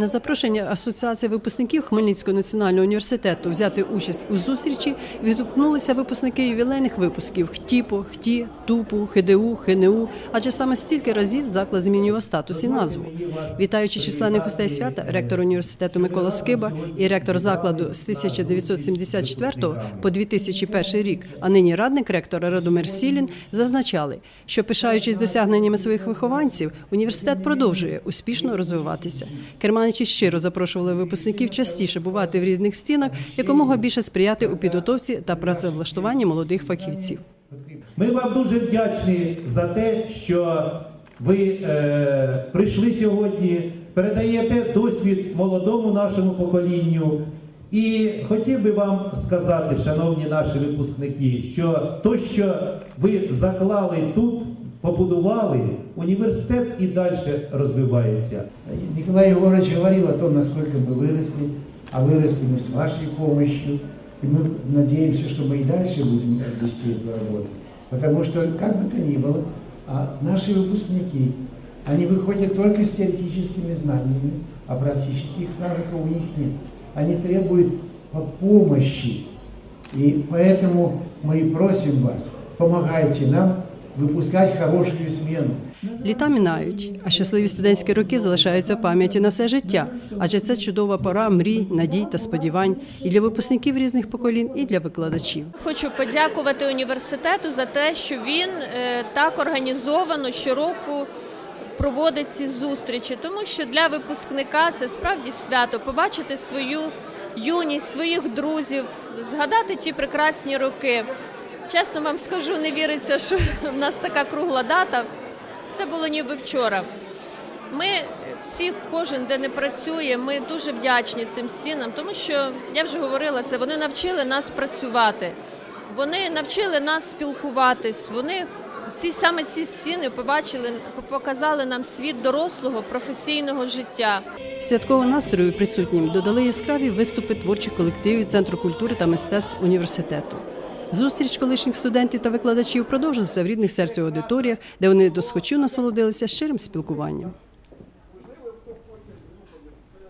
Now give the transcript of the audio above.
На запрошення Асоціації випускників Хмельницького національного університету взяти участь у зустрічі відгукнулися випускники ювілейних випусків ХТІПО, ХТІ, ТУПУ, ХДУ, ХНУ, адже саме стільки разів заклад змінював статус і назву. Вітаючи численних гостей свята, ректор університету Микола Скиба і ректор закладу з 1974 по 2001 рік, а нині радник ректора Радомир Сілін, зазначали, що пишаючись досягненнями своїх вихованців, університет продовжує успішно розвиватися. Керманичі щиро запрошували випускників частіше бувати в рідних стінах, якомога більше сприяти у підготовці та працевлаштуванні молодих фахівців. Ми вам дуже вдячні за те, що ви е, прийшли сьогодні, передаєте досвід молодому нашому поколінню. І хотів би вам сказати, шановні наші випускники, що то, що ви заклали тут, побудували, університет і далі розвивається. Николай Егорович говорил о том, насколько мы выросли, а выросли мы с вашей помощью. И мы надеемся, что мы и дальше будем вести эту работу. Потому что, как бы то ни было, а наши выпускники, они выходят только с теоретическими знаниями, а практических навыков у них нет. Они требуют по- помощи. И поэтому мы и просим вас, помогайте нам выпускать хорошую смену. Літа минають, а щасливі студентські роки залишаються в пам'яті на все життя. Адже це чудова пора мрій, надій та сподівань і для випускників різних поколінь, і для викладачів. Хочу подякувати університету за те, що він е, так організовано щороку проводить ці зустрічі, тому що для випускника це справді свято побачити свою юність, своїх друзів, згадати ті прекрасні роки. Чесно вам скажу, не віриться, що в нас така кругла дата. Все було ніби вчора. Ми всі, кожен де не працює, ми дуже вдячні цим стінам, тому що я вже говорила це. Вони навчили нас працювати, вони навчили нас спілкуватись. Вони ці саме ці стіни побачили, показали нам світ дорослого професійного життя. Святкового настрою присутнім додали яскраві виступи творчих колективів Центру культури та мистецтв університету. Зустріч колишніх студентів та викладачів продовжилася в рідних серцю аудиторіях, де вони досхочу насолодилися щирим спілкуванням.